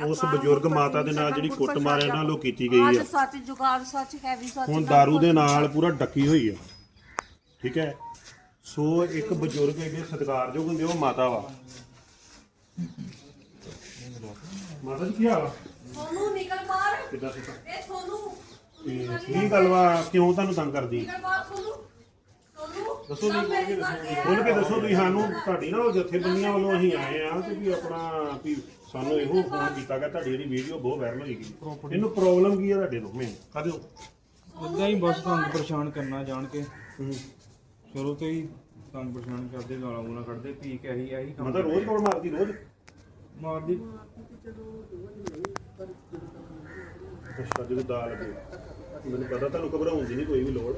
ਉਸ ਬਜ਼ੁਰਗ ਮਾਤਾ ਦੇ ਨਾਲ ਜਿਹੜੀ ਕੁੱਟਮਾਰ ਇਹਨਾਂ ਵੱਲੋਂ ਕੀਤੀ ਗਈ ਅੱਜ ਆ। ਸੱਚ ਜੁਗਾੜ ਸੱਚ ਹੈ ਸੱਚ ਹੁਣ दारू ਦੇ ਨਾਲ ਪੂਰਾ ਡੱਕੀ ਹੋਈ ਆ। ਠੀਕ ਹੈ? ਸੋ ਇੱਕ ਬਜ਼ੁਰਗ ਇਹਦੇ ਸਤਿਕਾਰਯੋਗ ਹੁੰਦੇ ਉਹ ਮਾਤਾ ਵਾ। ਮਾਤਾ ਜੀ ਕੀ ਹਾਲ ਆ? ਸੋਨੂੰ ਨਿਕਲ ਕਿੱਦਾਂ ਸਿੱਧਾ ਇਹ ਸੋਨੂੰ। ਤੇ ਕੀ ਗੱਲ ਵਾ? ਕਿਉਂ ਤੁਹਾਨੂੰ ਤੰਗ ਕਰਦੀ? ਨਿਕਲ ਸੋਨੂੰ ਸੋਨੂੰ। ਦੱਸੋ ਜੀ। ਖੋਲ ਕੇ ਦੱਸੋ ਤੁਸੀਂ ਸਾਨੂੰ ਤੁਹਾਡੀ ਨਾ ਉਹ ਜਥੇਬੰਦੀਆਂ ਵੱਲੋਂ ਅਸੀਂ ਆਏ ਆ ਤੇ ਵੀ ਆਪਣਾ ਵੀ ਸਾਨੂੰ ਇਹੋ ਫੋਨ ਕੀਤਾ ਗਿਆ ਤੁਹਾਡੀ ਜਿਹੜੀ ਵੀਡੀਓ ਬਹੁਤ ਵਾਇਰਲ ਹੋਈ ਗਈ। ਇਹਨੂੰ ਪ੍ਰੋਬਲਮ ਕੀ ਆ ਤੁਹਾਡੇ ਨੂੰ ਮੈਂ ਕਹਦੇ ਇਦਾਂ ਹੀ ਬਸ ਤੰਗ ਪਰੇਸ਼ਾਨ ਕਰਨਾ ਜਾਣ ਕੇ। ਸ਼ੁਰੂ ਤੋਂ ਹੀ ਤੰਗ ਪਰੇਸ਼ਾਨ ਕਰਦੇ ਗਾਲਾਂ ਗੂਲਾਂ ਕੱਢਦੇ ਪੀ ਕੇ ਇਹੀ ਇਹੀ ਕੰਮ ਮਤਲਬ ਰੋਜ਼ ਕੋਲ ਮਾਰਦੀ ਰੋਜ਼। ਮਾਰਦੀ। ਅੱਛਾ ਜਦੋਂ ਦਾ ਲੱਗੇ। ਮੈਨੂੰ ਪਤਾ ਤੁਹਾਨੂੰ ਘਬਰਾਉਣ ਦੀ ਨਹੀਂ ਕੋਈ ਵੀ ਲੋੜ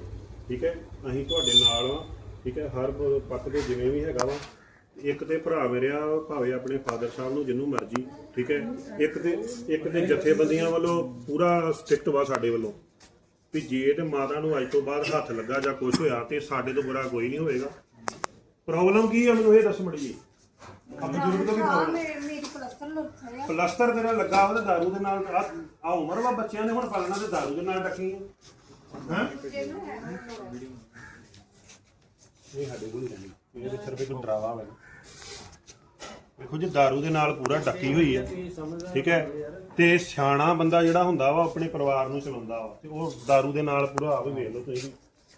ਠੀਕ ਹੈ? ਅਸੀਂ ਤੁਹਾਡੇ ਨਾਲ ਆ ਠੀਕ ਹੈ, ਹਰ ਪੱਖ ਦੇ ਜਿਵੇਂ ਵੀ ਹੈਗਾ ਵਾ, ਇੱਕ ਤੇ ਭਰਾ ਮੇਰਿਆ ਭਾਵੇਂ ਆਪਣੇ ਫਾਦਰ ਸਾਹਿਬ ਨੂੰ ਜਿੰਨੂੰ ਮਰਜ਼ੀ, ਠੀਕ ਹੈ, ਇੱਕ ਤੇ ਇੱਕ ਤੇ ਜਥੇਬੰਦੀਆਂ ਵੱਲੋਂ ਪੂਰਾ ਸਟ੍ਰਿਕਟ ਵਾ ਸਾਡੇ ਵੱਲੋਂ, ਵੀ ਜੇ ਤੇ ਮਾਤਾ ਨੂੰ ਅੱਜ ਤੋਂ ਬਾਅਦ ਹੱਥ ਲੱਗਾ ਜਾਂ ਕੁਝ ਹੋਇਆ ਤੇ ਸਾਡੇ ਤੋਂ ਬੁਰਾ ਕੋਈ ਨਹੀਂ ਹੋਏਗਾ ਪ੍ਰੋਬਲਮ ਕੀ ਆ, ਮੈਨੂੰ ਇਹ ਦੱਸ ਮੜੀ ਜੀ ਆ ਤੋਂ ਕੀ ਪ੍ਰੋਬਲਮ? ਮੇਰੇ ਪਲਸਤਰ ਲੁੱਟ ਹੈ ਤੇਰਾ ਲੱਗਾ ਉਹਦੇ ਦਾਰੂ ਦੇ ਨਾਲ ਆ ਉਮਰ ਵਾ ਬੱਚਿਆਂ ਨੇ ਹੁਣ ਪਾਲਣਾ ਤੇ ਦਾਰੂ ਦੇ ਨਾਲ ਡੱਕੀ ਹੈ? ਇਹ ਸਾਡੇ ਕੋਲ ਨਹੀਂ ਇਹ ਤੇ ਸਿਰਫ ਇੱਕ ਡਰਾਵਾ ਹੋਵੇ ਦੇਖੋ ਜੀ ਦਾਰੂ ਦੇ ਨਾਲ ਪੂਰਾ ਡੱਕੀ ਹੋਈ ਹੈ ਠੀਕ ਹੈ? ਤੇ ਸਿਆਣਾ ਬੰਦਾ ਜਿਹੜਾ ਹੁੰਦਾ ਵਾ ਆਪਣੇ ਪਰਿਵਾਰ ਨੂੰ ਚਲਾਉਂਦਾ ਵਾ। ਤੇ ਉਹ ਦਾਰੂ ਦੇ ਨਾਲ ਪੂਰਾ ਆਪ ਹੀ ਵੇਖ ਲਓ ਤੁਸੀਂ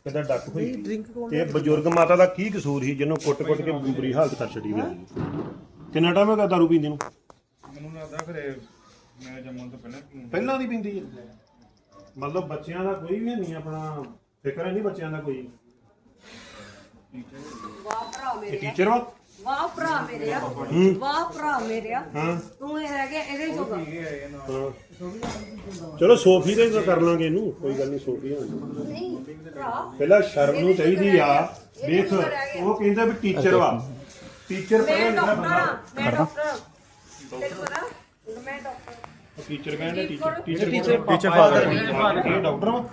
ਕਿੱਦਾਂ ਡੱਕ ਹੋਈ। ਤੇ ਇਹ ਬਜ਼ੁਰਗ ਮਾਤਾ ਦਾ ਕੀ ਕਸੂਰ ਸੀ ਜਿਹਨੂੰ ਕੁੱਟ-ਕੁੱਟ ਕੇ ਬੁਰੀ ਹਾਲਤ ਕਰ ਛੱਡੀ ਗਈ ਕਿੰਨਾ ਟਾਈਮ ਹੋ ਗਿਆ ਦਾਰੂ ਪੀਂਦੀ ਨੂੰ? ਮੈਨੂੰ ਲੱਗਦਾ ਖਰੇ ਮੈਂ ਜੰਮਣ ਤੋਂ ਪਹਿਲਾਂ ਪਹਿਲਾਂ ਦੀ ਪਿੰਦੀ? ਹੈ ਮਤਲਬ ਬੱਚਿਆਂ ਦਾ ਕੋਈ ਵੀ ਨਹੀਂ ਆਪਣਾ ਫਿਕਰ ਨਹੀਂ ਬੱਚਿਆਂ ਦਾ ਕੋਈ? ਵਾਹ ਭਰਾ ਇਹ ਮੇਰੇ ਟੀਚਰ ਵਾ? ਵਾਹ ਭਰਾ ਮੇਰੇ ਆ। ਵਾਹ ਭਰਾ ਮੇਰੇ ਆ। ਹਾਂ। ਤੂੰ ਇਹ ਰਹਿ ਗਿਆ ਇਹਦੇ ਜੋਗਾ ਹਾਂ। ਚਲੋ ਸੋਫੀ ਦੇ ਕਰ ਲਾਂਗੇ ਇਹਨੂੰ। ਕੋਈ ਗੱਲ ਨਹੀਂ ਸੋਫੀ ਨਹੀਂ ਭਰਾ। ਪਹਿਲਾਂ ਸ਼ਰਮ ਨੂੰ ਚਾਹੀਦੀ ਆ। ਦੇਖ ਉਹ ਕਹਿੰਦਾ ਵੀ ਟੀਚਰ ਵਾ। ਟੀਚਰ ਮੈਂ ਡਾਕਟਰ ਮੈਂ ਡਾਕਟਰ ਆ। ਤੈਨੂੰ ਪਤਾ ਮੈਂ ਡਾਕਟਰ ਟੀਚਰ ਕਹਿੰਦਾ teacher teacher teacher teacher father ਇਹ ਡਾਕਟਰ ਵਾ।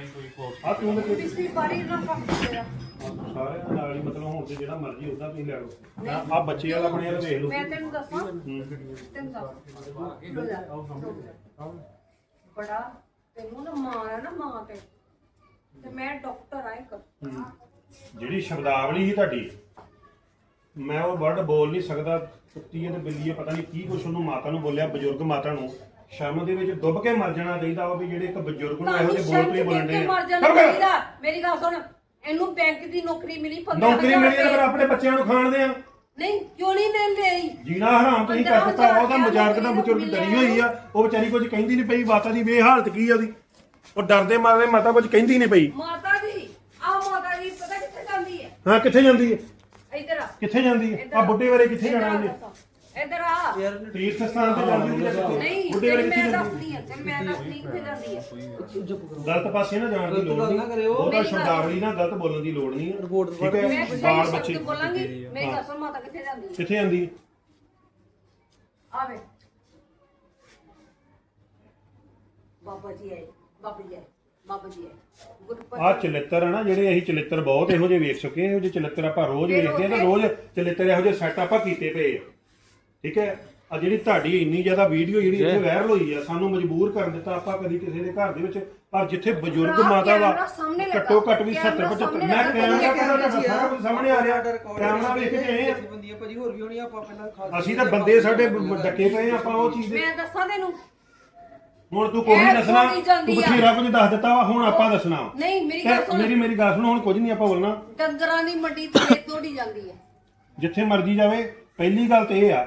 ਆ ਤੂੰ ਤੇ ਪਿਛਲੀ ਵਾਰੀ ਨਾ ਫੱਕ ਤੇਰਾ ਸਾਰਿਆਂ ਨਾਲ ਹੀ ਮਤਲਬ ਹੁਣ ਤੇ ਜਿਹੜਾ ਮਰਜ਼ੀ ਉਹਦਾ ਤੁਸੀਂ ਲੈ ਲਓ। ਆ ਬੱਚੇ ਵਾਲਾ ਆਪਣੇ ਵਾਲਾ ਵੇਖ ਲਓ। ਮੈਂ ਤੈਨੂੰ ਦੱਸਾਂ। ਤੈਨੂੰ ਦੱਸ। ਲੋ। ਜਾ। ਬੜਾ ਤੈਨੂੰ ਨਾ ਮਾਂ ਹੈ ਨਾ ਮਾਂ ਤੇ। ਤੇ ਮੈਂ ਡਾਕਟਰ ਆ ਇੱਕ। ਜਿਹੜੀ ਸ਼ਬਦਾਵਲੀ ਸੀ ਤੁਹਾਡੀ ਮੈਂ ਉਹ ਵਰਡ ਬੋਲ ਨਹੀਂ ਸਕਦਾ। ਕੁੱਤੀ ਤੇ ਬਿੱਲੀ ਪਤਾ ਨਹੀਂ ਕੀ ਕੁਛ ਉਹਨੂੰ ਮਾਤਾ ਨੂੰ ਬੋਲਿਆ ਬਜ਼ੁਰਗ ਮਾਤਾ ਨੂੰ। ਸ਼ਰਮ ਦੇ ਵਿੱਚ ਡੁੱਬ ਕੇ ਮਰ ਜਾਣਾ ਚਾਹੀਦਾ ਵਾ ਵੀ ਜਿਹੜੇ ਇੱਕ ਬਜ਼ੁਰਗ ਨੂੰ ਇਹੋ ਜਿਹੇ ਬੋਲ ਤੁਸੀਂ ਬੋਲਣ ਦੇ ਮਰ ਜਾਣਾ ਚਾਹੀਦਾ। ਮੇਰੀ ਗੱਲ ਸੁਣ ਇਹਨੂੰ ਬੈਂਕ ਦੀ ਨੌਕਰੀ ਮਿਲੀ 15 ਨੌਕਰੀ ਮਿਲੀ ਤਾਂ ਫਿਰ ਆਪਣੇ ਬੱਚਿਆਂ ਨੂੰ ਖਾਣ ਦੇ ਆ। ਨਹੀਂ ਕਿਉਂ ਨਹੀਂ ਲੈ ਲਈ ਜੀਣਾ ਹਰਾਮ ਤੁਸੀਂ ਕਰ ਦਿੱਤਾ ਉਹਦਾ ਮਜ਼ਾਕ ਦਾ ਬਜ਼ੁਰਗ ਡਰੀ ਹੋਈ ਆ। ਉਹ ਵਿਚਾਰੀ ਕੁਝ ਕਹਿੰਦੀ ਨਹੀਂ ਪਈ ਮਾਤਾ ਦੀ ਵੇ ਹਾਲਤ ਕੀ ਆ ਉਹਦੀ? ਉਹ ਡਰਦੇ ਮਾਰੇ ਮਾਤਾ ਕੁਝ ਕਹਿੰਦੀ ਨਹੀਂ ਪਈ। ਮਾਤਾ ਜੀ ਆ ਮਾਤਾ ਜੀ ਪਤਾ ਕਿੱਥੇ ਜਾਂਦੀ ਹੈ? ਹਾਂ ਕਿੱਥੇ ਜਾਂਦੀ ਹੈ? ਇੱਧਰ ਆ। ਕਿੱਥੇ ਜਾਂਦੀ ਹੈ? ਆ। ਬੁੱਢੇ ਬਾਰੇ ਕਿੱਥੇ ਜਾਣਾ ਉਹਨੇ। ਇੱਧਰ ਆ। ਤੀਰਥ ਸਥਾਨ ਤੇ ਜਾਂਦੀ ਹੁੰਦੀ ਹੈ ਨਹੀਂ ਬੁੱਢੇ ਕਿੱਥੇ ਮੈਂ ਜਾਂਦੀ? ਦੱਸਦੀ ਆ ਤੇ ਮੈਂ ਦੱਸਦੀ ਕਿੱਥੇ ਜਾਂਦੀ ਹੈ ਗਲਤ ਪਾਸੇ ਨਾ ਜਾਣ ਦੀ ਲੋੜ ਨਹੀਂ। ਬਹੁਤਾ ਮੇਰੀ ਗੱਲ- ਸ਼ਬਦਾਵਲੀ ਨਾਲ ਗਲਤ ਬੋਲਣ ਦੀ ਲੋੜ ਨਹੀਂ ਠੀਕ ਮੈਂ ਹੈ ਸਹੀ ਬਾਲ ਸ਼ਬਦ ਬੱਚੇ ਬੋਲਾਂਗੀ ਮੇਰੀ ਗੱਲ ਸੁਣ ਮਾਤਾ ਕਿੱਥੇ ਜਾਂਦੀ ਹੈ ਕਿੱਥੇ ਜਾਂਦੀ? ਹੈ? ਆਵੇ। ਬਾਬਾ ਜੀ ਆਏ ਬਾਬਾ ਜੀ ਆਏ ਬਾਬਾ ਜੀ ਆਏ। ਗੁਰਪਤ ਆਹ ਚਲਿੱਤਰ ਹੈ ਨਾ ਜਿਹੜੇ ਅਸੀਂ ਚਲਿੱਤਰ ਬਹੁਤ ਇਹੋ ਜਿਹੇ ਵੇਖ ਚੁੱਕੇ ਹਾਂ ਇਹੋ ਜਿਹੇ ਚਲਿੱਤਰ ਆਪਾਂ ਰੋਜ਼ ਵੇਖਦੇ ਹਾਂ ਤੇ ਰੋਜ਼ ਚਲਿੱਤਰ ਇਹੋ ਜਿਹੇ ਸੈੱਟ ਆਪਾਂ ਕੀਤੇ ਪਏ ਆ। ਠੀਕ ਹੈ ਆ ਜਿਹੜੀ ਤੁਹਾਡੀ ਇੰਨੀ ਜ਼ਿਆਦਾ ਵੀਡੀਓ ਜਿਹੜੀ ਇੱਥੇ ਵਾਇਰਲ ਹੋਈ ਆ ਸਾਨੂੰ ਮਜਬੂਰ ਕਰ ਦਿੱਤਾ ਆਪਾਂ ਕਦੀ ਕਿਸੇ ਦੇ ਘਰ ਦੇ ਵਿੱਚ ਪਰ ਜਿੱਥੇ ਬਜ਼ੁਰਗ ਮਾਤਾ ਵਾ। ਘੱਟੋ ਘੱਟ ਵੀ ਕੈਮਰਾ 70 75 ਸਾਹਮਣੇ ਮੈਂ। ਕੈਮਰਾ ਤੁਹਾਡਾ ਸਾਰਾ ਕੁਝ ਸਾਹਮਣੇ ਆ ਰਿਹਾ ਕੈਮਰਾ ਵੇਖ ਕੇ ਆਏ ਆ ਬੰਦੀਆਂ ਭਾਜੀ ਹੋਰ ਵੀ ਹੋਣੀ ਆਪਾਂ ਪਹਿਲਾਂ ਅਸੀਂ ਤਾਂ ਬੰਦੇ ਸਾਡੇ ਡੱਕੇ ਪਏ ਆ, ਆਪਾਂ ਉਹ ਚੀਜ਼ ਦੇ ਮੈਂ ਦੱਸਾਂ ਤੈਨੂੰ ਹੁਣ ਤੂੰ ਕੋਈ ਦੱਸਣਾ ਤੂੰ। ਬਥੇਰਾ ਕੁਝ ਦੱਸ ਦਿੱਤਾ ਵਾ ਹੁਣ ਆਪਾਂ ਦੱਸਣਾ। ਨਹੀਂ ਮੇਰੀ ਗੱਲ ਸੁਣ ਮੇਰੀ ਮੇਰੀ ਗੱਲ ਸੁਣ ਹੁਣ ਕੁਝ ਨਹੀਂ ਆਪਾਂ ਬੋਲਣਾ ਡੰਗਰਾਂ ਦੀ ਮੰਡੀ ਤੇ ਤੋੜੀ ਜਾਂਦੀ ਹੈ ਜਿੱਥੇ ਮਰਜ਼ੀ ਜਾਵੇ ਪਹਿਲੀ ਗੱਲ ਤੇ ਇਹ ਆ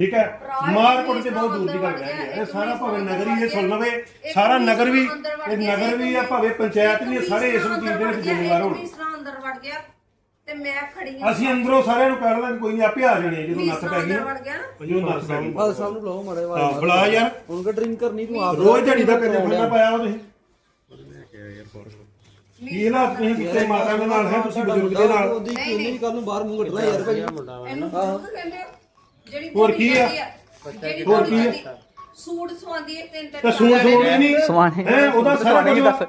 ਠੀਕ ਹੈ? ਮਾਰ ਕੁੱਟ ਤੇ ਬਹੁਤ ਦੂਰ ਦੀ ਗੱਲ ਹੈ। ਇਹ ਸਾਰਾ ਭਾਵੇਂ ਨਗਰ ਹੀ ਇਹ ਸੁਣ ਲਵੇ ਸਾਰਾ ਨਗਰ ਵੀ ਇਹ ਨਗਰ ਵੀ ਆ ਭਾਵੇਂ ਪੰਚਾਇਤ ਵੀ ਆ, ਸਾਰੇ ਇਸ ਚੀਜ਼ ਦੇ ਵਿੱਚ ਜ਼ਿੰਮੇਵਾਰ ਹੋਣ। ਤੀਸਰਾ ਅੰਦਰ ਵੜ ਗਿਆ ਤੇ ਮੈਂ ਖੜੀ ਹਾਂ। ਅਸੀਂ ਅੰਦਰੋਂ ਸਾਰਿਆਂ ਨੂੰ ਕਹਿ ਦਾਂਗੇ ਕੋਈ ਨਹੀਂ ਆਪੇ ਆ ਜਾਣੇ ਜਦੋਂ ਨੱਥ ਪੈ ਗਈ ਵੜ ਗਿਆ। ਜਦੋਂ ਨੱਥ ਪੈ ਗਈ। ਬਾਲ ਸਾਹਿਬ ਨੂੰ ਬੁਲਾਓ ਮਾੜੇ ਹਾਂ ਬੁਲਾ ਯਾਰ। ਹੁਣ ਕਾ ਡਰਿੰਕ ਕਰਨੀ ਤੂੰ ਆਪ ਰੋਜ਼ ਦਿਹਾੜੀ ਦਾ ਕੰਜਰ ਖਾਣਾ ਪਾਇਆ ਵਾ ਤੁਸੀਂ। ਕੀ ਨਾ ਤੁਸੀਂ ਕਿਤੇ ਮਾਤਾ ਦੇ ਨਾਲ ਹੈ ਤੁਸੀਂ ਬਜ਼ੁਰਗ ਦੇ ਨਾਲ। ਉਹਦੀ ਕੋਈ ਨਹੀਂ। ਕੱਲ ਨੂੰ ਬਾਹਰ ਮੂੰਹ ਕੱਢਣਾ ਯਾਰ ਭਾਈ। ਇਹਨੂੰ ਕਹਿੰਦੇ ਜਿਹੜੀ ਹੋਰ ਕੀ ਆ? ਜਿਹੜੀ ਹੋਰ ਕੀ ਆ? ਸੂਟ ਸਵਾਉਂਦੀ ਹੈ ਤਿੰਨ ਤਿੰਨ ਤਾਂ ਸੂਣ ਸੂਣ ਨਹੀਂ ਸਵਾਣੇ- ਹੈ ਉਹਦਾ ਸਾਰਾ ਕੁਝ ਦੱਸ?